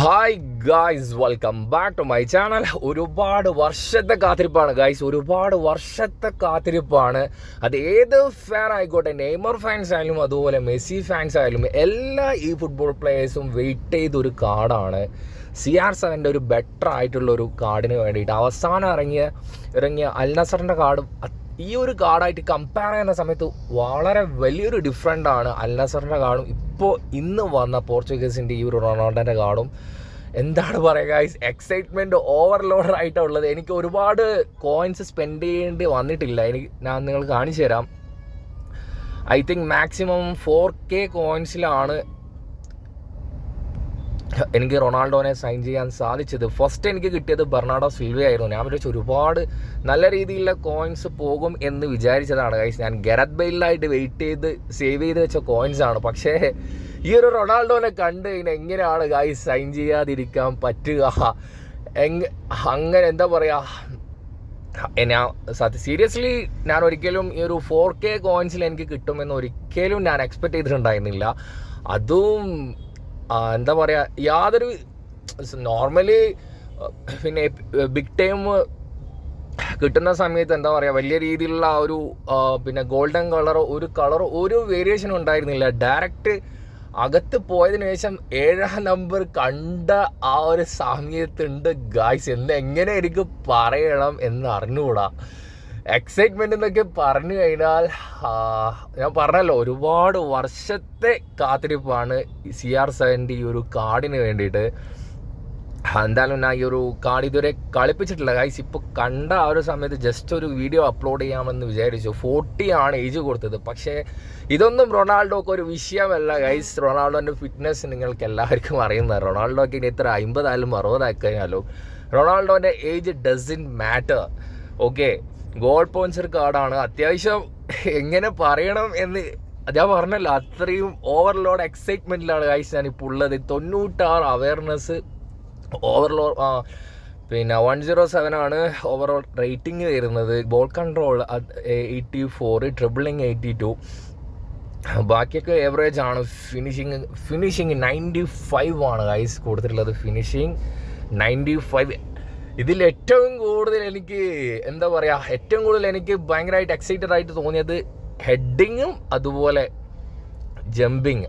Hi guys welcome back to my channel ഒരുപാട് വർഷത്തെ കാത്തിരിപ്പാണ് guys ഒരുപാട് വർഷത്തെ കാത്തിരിപ്പാണ്. അത് ഏത് ഫാൻ ആയിക്കോട്ടെ നെയ്മർ ഫാൻസ് ആയാലും അതുപോലെ മെസ്സി ഫാൻസ് ആയാലും എല്ലാ ഈ ഫുട്ബോൾ പ്ലേയേഴ്സും വെയിറ്റ് ചെയ്തൊരു കാർഡാണ് സി ആർ സെവന്റെ ഒരു ബെറ്റർ ആയിട്ടുള്ള ഒരു കാർഡിന് വേണ്ടിയിട്ട് അവസാനം ഇറങ്ങിയ ഇറങ്ങിയ അൽ നസറിന്റെ കാർഡും ഈ ഒരു കാർഡായിട്ട് കമ്പയർ ചെയ്യുന്ന സമയത്ത് വളരെ വലിയൊരു ഡിഫറന്റ് ആണ് അൽ കാർഡും ഇപ്പോൾ ഇന്ന് വന്ന പോർച്ചുഗീസിന്റെ ഈ ഒരു റൊണാൾഡോന്റെ കാർഡും എന്താണ് പറയുക എക്സൈറ്റ്മെന്റ് ഓവർലോഡ് ഉള്ളത് എനിക്ക് ഒരുപാട് കോയിൻസ് സ്പെൻഡ് ചെയ്യേണ്ടി വന്നിട്ടില്ല. എനിക്ക് ഞാൻ നിങ്ങൾ കാണിച്ചു തരാം I think maximum four K കോയിൻസിലാണ് എനിക്ക് റൊണാൾഡോനെ സൈൻ ചെയ്യാൻ സാധിച്ചത്. ഫസ്റ്റ് എനിക്ക് കിട്ടിയത് ബെർണാഡോ സിൽവയായിരുന്നു ഞാൻ വിചാരിച്ചു ഒരുപാട് നല്ല രീതിയിലുള്ള കോയിൻസ് പോകും എന്ന് വിചാരിച്ചതാണ് ഗൈസ് ഞാൻ ഗരത് ബെയിലായിട്ട് വെയിറ്റ് ചെയ്ത് സേവ് ചെയ്ത് വെച്ച കോയിൻസ് ആണ്. പക്ഷേ ഈ ഒരു റൊണാൾഡോനെ കണ്ട് കഴിഞ്ഞാൽ എങ്ങനെയാണ് ഗൈസ് സൈൻ ചെയ്യാതിരിക്കാൻ പറ്റുക? എങ് അങ്ങനെ എന്താ പറയുക ഞാൻ സത്യ സീരിയസ്ലി ഞാൻ ഒരിക്കലും ഈ ഒരു ഫോർ കെ കോയിൻസിൽ എനിക്ക് കിട്ടുമെന്ന് ഒരിക്കലും ഞാൻ എക്സ്പെക്ട് ചെയ്തിട്ടുണ്ടായിരുന്നില്ല. അതും എന്താ പറയുക യാതൊരു നോർമലി പിന്നെ ബിഗ് ടൈം കിട്ടുന്ന സമയത്ത് എന്താ പറയുക വലിയ രീതിയിലുള്ള ആ ഒരു പിന്നെ ഗോൾഡൻ കളറോ ഒരു കളറോ ഒരു വേരിയേഷനും ഉണ്ടായിരുന്നില്ല. ഡയറക്റ്റ് അകത്ത് പോയതിനു ശേഷം ഏഴാം നമ്പർ കണ്ട ആ ഒരു സമയത്തുണ്ട് ഗായ്സ് എന്ന് എങ്ങനെ എനിക്ക് പറയണം എന്ന് അറിഞ്ഞുകൂടാ എക്സൈറ്റ്മെന്റ് എന്നൊക്കെ പറഞ്ഞു കഴിഞ്ഞാൽ ഞാൻ പറഞ്ഞല്ലോ ഒരുപാട് വർഷത്തെ കാത്തിരിപ്പാണ് സി ആർ സെവന്റെ ഈ ഒരു കാർഡിന് വേണ്ടിയിട്ട്. എന്തായാലും ഞാൻ ഈ ഒരു കാർഡ് ഇതുവരെ കളിപ്പിച്ചിട്ടില്ല. ഗൈസ് ഇപ്പോൾ കണ്ട ആ ഒരു സമയത്ത് ജസ്റ്റ് ഒരു വീഡിയോ അപ്ലോഡ് ചെയ്യാമെന്ന് വിചാരിച്ചു. ഫോർട്ടി ആണ് ഏജ് കൊടുത്തത്. പക്ഷേ ഇതൊന്നും റൊണാൾഡോക്ക് ഒരു വിഷയമല്ല ഗൈസ് റൊണാൾഡോന്റെ ഫിറ്റ്നസ് നിങ്ങൾക്ക് എല്ലാവർക്കും അറിയുന്നത് റൊണാൾഡോക്ക് ഇനി ഇത്ര അമ്പതായാലും അറുപതായി കഴിഞ്ഞാലും റൊണാൾഡോന്റെ age doesn't matter okay goal പോയിൻസർ കാർഡാണ്. അത്യാവശ്യം എങ്ങനെ പറയണം എന്ന് ഞാൻ പറഞ്ഞല്ലോ അത്രയും ഓവർലോഡ് എക്സൈറ്റ്മെന്റിലാണ് ഗൈസ് ഞാനിപ്പോൾ ഉള്ളത്. തൊണ്ണൂറ്റാറ് അവയർനെസ് ഓവർലോഡ് ആ പിന്നെ വൺ സീറോ സെവൻ ആണ് ഓവറോൾ റേറ്റിംഗ് വരുന്നത്. Ball control eighty four dribbling eighty two ബാക്കിയൊക്കെ ഏവറേജ് ആണ്. ഫിനിഷിങ് ഫിനിഷിങ് നയന്റി ഫൈവ് ആണ് ഐസ് കൊടുത്തിട്ടുള്ളത് ഫിനിഷിങ് നയന്റി ഫൈവ് ഇതിൽ ഏറ്റവും കൂടുതൽ എനിക്ക് എന്താ പറയുക ഏറ്റവും കൂടുതൽ എനിക്ക് ഭയങ്കരമായിട്ട് എക്സൈറ്റഡ് ആയിട്ട് തോന്നിയത് ഹെഡിങ്ങും അതുപോലെ ജമ്പിങ്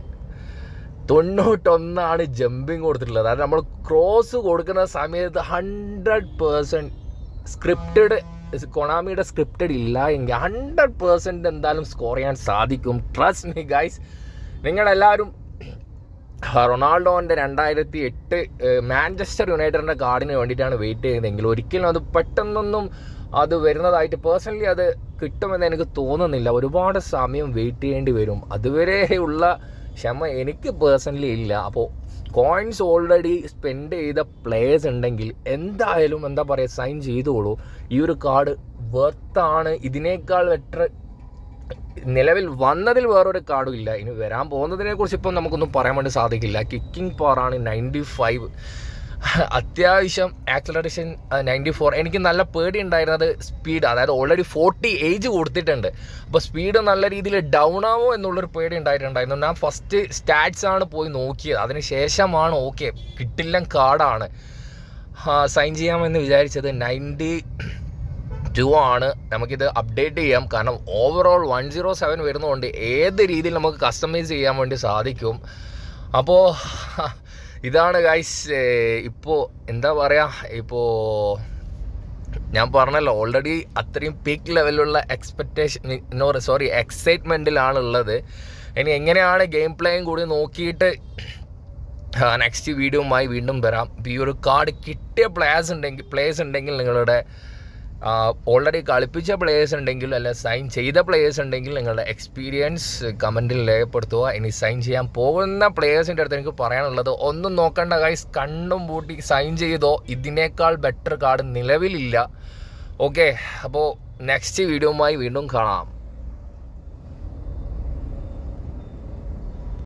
തൊണ്ണൂറ്റൊന്നാണ് ജമ്പിങ് കൊടുത്തിട്ടുള്ളത്. അതായത് നമ്മൾ ക്രോസ് കൊടുക്കുന്ന സമയത്ത് ഹൺഡ്രഡ് പേഴ്സന്റ് സ്ക്രിപ്റ്റഡ് കൊണാമിയുടെ സ്ക്രിപ്റ്റഡ് ഇല്ല എങ്കിൽ ഹൺഡ്രഡ് പേഴ്സന്റ് എന്തായാലും സ്കോർ ചെയ്യാൻ സാധിക്കും. ട്രസ്റ്റ് മീ ഗൈസ് നിങ്ങളെല്ലാവരും റൊണാൾഡോന്റെ രണ്ടായിരത്തി എട്ട് മാഞ്ചസ്റ്റർ യുണൈറ്റഡിന്റെ കാർഡിന് വേണ്ടിയിട്ടാണ് വെയിറ്റ് ചെയ്യുന്നതെങ്കിൽ ഒരിക്കലും അത് പെട്ടെന്നൊന്നും അത് വരുന്നതായിട്ട് പേഴ്സണലി അത് കിട്ടുമെന്ന് എനിക്ക് തോന്നുന്നില്ല. ഒരുപാട് സമയം വെയിറ്റ് ചെയ്യേണ്ടി വരും. അതുവരെയുള്ള ക്ഷമ എനിക്ക് പേഴ്സണലി ഇല്ല. അപ്പോൾ കോയിൻസ് ഓൾറെഡി സ്പെൻഡ് ചെയ്ത പ്ലേയേഴ്സ് ഉണ്ടെങ്കിൽ എന്തായാലും എന്താ പറയുക സൈൻ ചെയ്തോളൂ. ഈ ഒരു കാർഡ് വെർത്താണ് ഇതിനേക്കാൾ ബെറ്റർ നിലവിൽ വന്നതിൽ വേറൊരു കാർഡും ഇല്ല. ഇനി വരാൻ പോകുന്നതിനെ കുറിച്ച് ഇപ്പം നമുക്കൊന്നും പറയാൻ വേണ്ടി സാധിക്കില്ല. കിക്കിംഗ് പവറാണ് നയന്റി ഫൈവ് അത്യാവശ്യം ആക്സലറേഷൻ നയന്റി ഫോർ എനിക്ക് നല്ല പേടി ഉണ്ടായിരുന്നത് സ്പീഡ് അതായത് ഓൾറെഡി ഫോർട്ടി ഏജ് കൊടുത്തിട്ടുണ്ട്. അപ്പോൾ സ്പീഡ് നല്ല രീതിയിൽ ഡൗൺ ആവോ എന്നുള്ളൊരു പേടി ഉണ്ടായിട്ടുണ്ടായിരുന്നു. ഞാൻ ഫസ്റ്റ് സ്റ്റാറ്റ്സ് ആണ് പോയി നോക്കിയത്. അതിന് ശേഷമാണ് ഓക്കെ കിട്ടില്ല കാർഡാണ് സൈൻ ചെയ്യാമെന്ന് വിചാരിച്ചത് നയന്റി ടു ആണ്. നമുക്കിത് അപ്ഡേറ്റ് ചെയ്യാം. കാരണം ഓവറോൾ വൺ സീറോ സെവൻ വരുന്നതുകൊണ്ട് ഏത് രീതിയിൽ നമുക്ക് കസ്റ്റമൈസ് ചെയ്യാൻ വേണ്ടി സാധിക്കും. അപ്പോൾ ഇതാണ് ഗൈസ് ഇപ്പോൾ എന്താ പറയുക ഇപ്പോൾ ഞാൻ പറഞ്ഞല്ലോ ഓൾറെഡി അത്രയും പീക്ക് ലെവലിലുള്ള എക്സ്പെക്റ്റേഷൻ നോ സോറി എക്സൈറ്റ്മെന്റിലാണ് ഉള്ളത്. ഇനി എങ്ങനെയാണ് ഗെയിം പ്ലേയും കൂടി നോക്കിയിട്ട് നെക്സ്റ്റ് വീഡിയോയുമായി വീണ്ടും വരാം. ഈ ഒരു കാർഡ് കിട്ടിയ പ്ലേയേഴ്സ് ഉണ്ടെങ്കിൽ പ്ലേയേഴ്സ് ഉണ്ടെങ്കിൽ നിങ്ങളുടെ ഓൾറെഡി കളിപ്പിച്ച പ്ലേയേഴ്സ് ഉണ്ടെങ്കിൽ അല്ല സൈൻ ചെയ്ത പ്ലേയേഴ്സ് ഉണ്ടെങ്കിൽ നിങ്ങളുടെ എക്സ്പീരിയൻസ് കമന്റിൽ രേഖപ്പെടുത്തുക. ഇനി സൈൻ ചെയ്യാൻ പോകുന്ന പ്ലേയേഴ്സിന്റെ അടുത്ത് എനിക്ക് പറയാനുള്ളത് ഒന്നും നോക്കേണ്ട ഗൈസ് കണ്ണും പൂട്ടി സൈൻ ചെയ്തോ. ഇതിനേക്കാൾ ബെറ്റർ കാർഡ് നിലവിലില്ല. ഓക്കെ അപ്പോൾ നെക്സ്റ്റ് വീഡിയോയുമായി വീണ്ടും കാണാം.